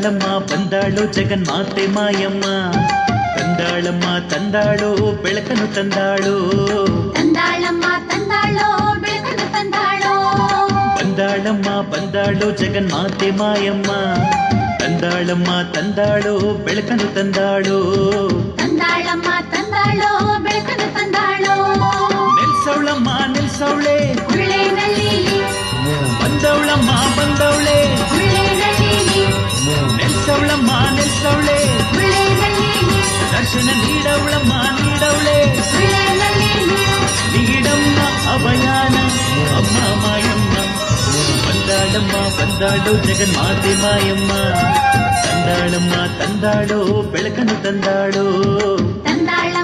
ಬಂದಾಳಮ್ಮ ಬಂದಾಳು ಜಗನ್ಮಾತೆ ಮಾಯಮ್ಮ ತಂದಾಳಮ್ಮ ತಂದಾಳು ಬೆಳಕನ್ನು ತಂದಾಳು ತಂದಾಳಮ್ಮ ತಂದಾಳೋ ಬೆಳಕನ್ನು ತಂದಾಳೋ ಬಂದಾಳಮ್ಮ ಬಂದಾಳು ಜಗನ್ಮಾತೆ ಮಾಯಮ್ಮ ತಂದಾಳಮ್ಮ ತಂದಾಳು ಬೆಳಕನ್ನು ತಂದಾಳು ತಂದಾಳಮ್ಮ ತಂದಾಳೋ ಬೆಳಕನ್ನು ತಂದಾಳೋ ನೆಲ್ಸವಳಮ್ಮ ನೆಲ್ಸವಳೆ ಉಳ್ಳೆನಲ್ಲಿ ಬಂದವಳಮ್ಮ ಬಂದವಳೆ ಉಳ್ಳೆನಲ್ಲಿ ನೆಲ್ಸವಳಮ್ಮ ನೆಲ್ಸವಳೆ ಉಳ್ಳೆನಲ್ಲಿ ದರ್ಶನ ನೀಡವಳಮ್ಮ ನೀಡವಳೆ ಉಳ್ಳೆನಲ್ಲಿ ನೀಡಮ್ಮ ಅಭಯಾನ ಅಮ್ಮ ಮಾಯಮ್ಮ ಬಂದಾಳಮ್ಮ ಬಂದಾಳು ಜಗನ್ಮಾತೆ ಮಾಯಮ್ಮ ತಂದಾಳಮ್ಮ ತಂದಾಳು ಬೆಳಕನ್ನು ತಂದಾಳು ತಂದಾಳಮ್ಮ ತಂದಾಳೋ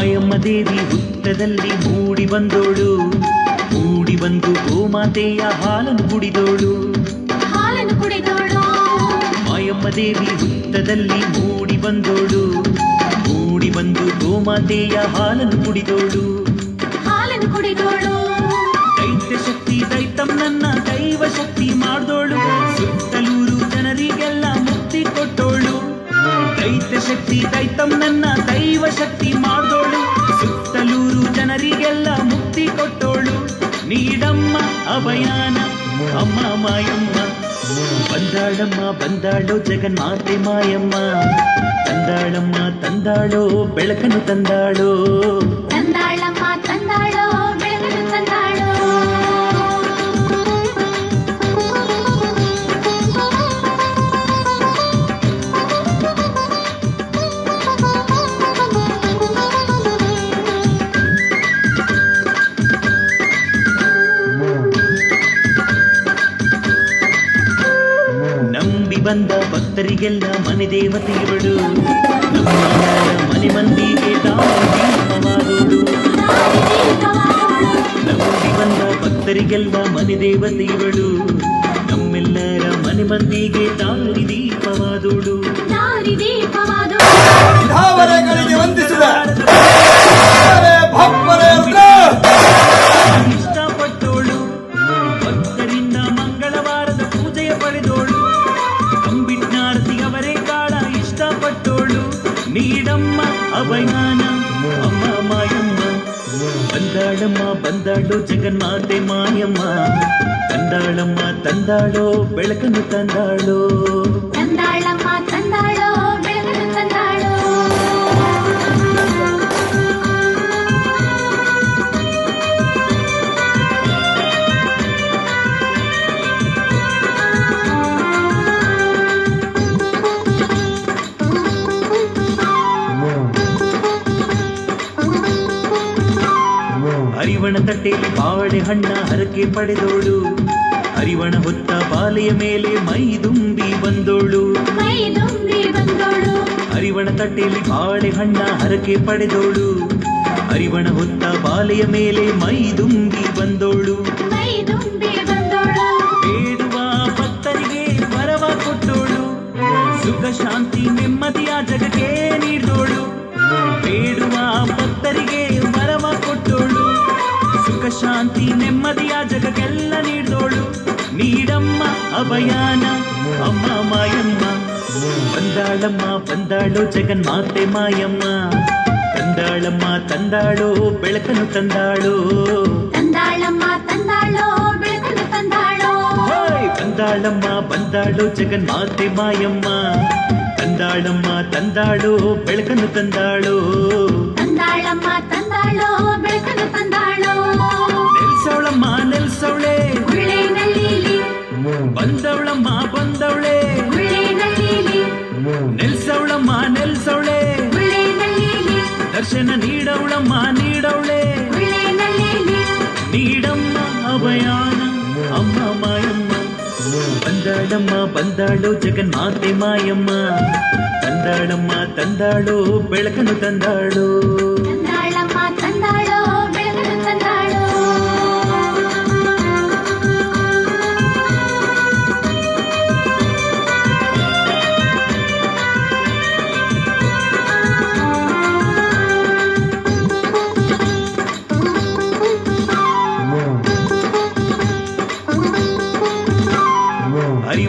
ಮಾಯಮ್ಮ ದೇವಿ ಹುತ್ತದಲ್ಲಿ ಮೂಡಿ ಬಂದೋಳು. ಮೂಡಿ ಬಂದು ಗೋಮಾತೆಯ ಹಾಲನ್ನು ಕುಡಿದೋಳು. ಹಾಲನ್ನು ಕುಡಿದೋಳು. ಮಾಯಮ್ಮ ದೇವಿ ಹುತ್ತದಲ್ಲಿ ಮೂಡಿ ಬಂದೋಳು. ಮೂಡಿ ಬಂದು ಗೋಮಾತೆಯ ಹಾಲನ್ನು ಕುಡಿದೋಳು. ಹಾಲನ್ನು ಕುಡಿದೋಳು. ದೈತ್ಯ ಶಕ್ತಿ ದೈತಮ್ಮನ್ನ ದೈವ ಶಕ್ತಿ ಮಾಡ್ದೋಳು. ಸುತ್ತಲೂರು ಜನರಿಗೆಲ್ಲ ಮುಕ್ತಿ ಕೊಟ್ಟೋಳು. ದೈತ್ಯ ಶಕ್ತಿ ದೈತಮ್ಮನ್ನ ದೈವ ಶಕ್ತಿ ನೀಡಮ್ಮ ಅಭಯಾನ ಅಮ್ಮ ಮಾಯಮ್ಮ ಬಂದಾಳಮ್ಮ ಬಂದಾಳು ಜಗನ್ಮಾತೆ ಮಾಯಮ್ಮ ತಂದಾಳಮ್ಮ ತಂದಾಳೋ ಬೆಳಕನ್ನು ತಂದಾಳೋ ತಂದಾಳಮ್ಮ ತಂದಾಳೋ ಬೆಳಕನ್ನು ತಂದಾಳೋ ಬಂದ ಭಕ್ತರಿಗೆಲ್ಲ ಮನೆ ದೇವತೆಗಳು ಇವಳು ಮನೆ ಮಂದಿಗೆ ತಾವು ಬಂದ ಭಕ್ತರಿಗೆಲ್ಲ ಮನೆ ದೇವತೆಗಳು ನಮ್ಮೆಲ್ಲರ ಮನೆ ಮಂದಿಗೆ ತಾರಿ ದೀಪವಾದೋಡು. ವಂದಿಸುವೆ. ನೀಡಮ್ಮ ಅಭಯಾನ ಅಮ್ಮ ಮಾಯಮ್ಮ ಬಂದಾಳಮ್ಮ ಬಂದಾಳು ಜಗನ್ಮಾತೆ ಮಾಯಮ್ಮ ತಂದಾಳಮ್ಮ ತಂದಾಳೋ ಬೆಳಕನ್ನು ತಂದಾಳೋ ಅರಿವಣ ತಟ್ಟೆ ಬಾಳೆ ಹಣ್ಣ ಹರಕೆ ಪಡೆದೋಳು. ಅರಿವಣ ಹೊತ್ತ ಬಾಲೆಯ ಮೇಲೆ ಮೈ ದುಂಬಿ ಬಂದೋಳು. ಅರಿವಣ ತಟ್ಟೆಯಲ್ಲಿ ಬಾಳೆ ಹಣ್ಣ ಹರಕೆ ಪಡೆದೋಳು. ಅರಿವಣ ಹೊತ್ತ ಬಾಲೆಯ ಮೇಲೆ ಮೈ ದುಂಬಿ ಬಂದೋಳು. ಬೇಡುವ ಭಕ್ತರಿಗೆ ವರವ ಕೊಟ್ಟೋಳು. ಸುಖ, ಶಾಂತಿ, ನೆಮ್ಮದಿಯ ಜಗಕ್ಕೆ ನೀಡಮ್ಮ ಅಭಯಾನ ಅಮ್ಮ ಮಾಯಮ್ಮ ಬಂದಾಳಮ್ಮ ಬಂದಾಳು ಜಗನ್ಮಾತೆ ಮಾಯಮ್ಮ ತಂದಾಳಮ್ಮ ತಂದಾಳು ಬೆಳಕನ್ನು ತಂದಾಳು ತಂದಾಳಮ್ಮ ತಂದಾಳೋ ಬೆಳಕನ್ನು ತಂದಾಳೋ ಹೋಯ್! ಬಂದಾಳಮ್ಮ ಬಂದಾಳು ಜಗನ್ಮಾತೆ ಮಾಯಮ್ಮ ತಂದಾಳಮ್ಮ ತಂದಾಳು ಬೆಳಕನ್ನು ತಂದಾಳು ತಂದಾಳಮ್ಮ ತಂದಾಳೋ ಬೆಳಕನ್ನು ತಂದಾಳೋ ದರ್ಶನ ನೀಡವಳಮ್ಮ ನೀಡವಳೆ ಒಳ್ಳೆನಲ್ಲಿ ನೀಡಮ್ಮ ಅಭಯಾನ ಅಮ್ಮ ಮಾಯಮ್ಮ ಬಂದಾಳಮ್ಮ ಬಂದಾಳು ಜಗನ್ಮಾತೆ ಮಾಯಮ್ಮ ತಂದಾಳಮ್ಮ ತಂದಾಳು ಬೆಳಕನ್ನು ತಂದಾಳು ತಂದಾಳಮ್ಮ ತಂದಾಳೋ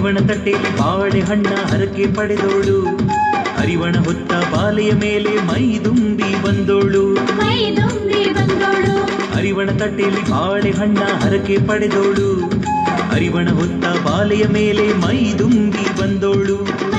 ಅರಿವಣ ತಟ್ಟೆ ಬಾಳೆ ಹಣ್ಣ ಹರಕೆ ಪಡೆದೋಳು. ಹರಿವಣ ಹೊತ್ತ ಬಾಲೆಯ ಮೇಲೆ ಮೈದುಂಬಿ ಬಂದೋಳು. ಅರಿವಣ ತಟ್ಟೆಯಲ್ಲಿ ಬಾಳೆ ಹಣ್ಣ ಹರಕೆ ಪಡೆದೋಳು. ಹರಿವಣ ಹೊತ್ತ ಬಾಲೆಯ ಮೇಲೆ ಮೈದುಂಬಿ ಬಂದೋಳು.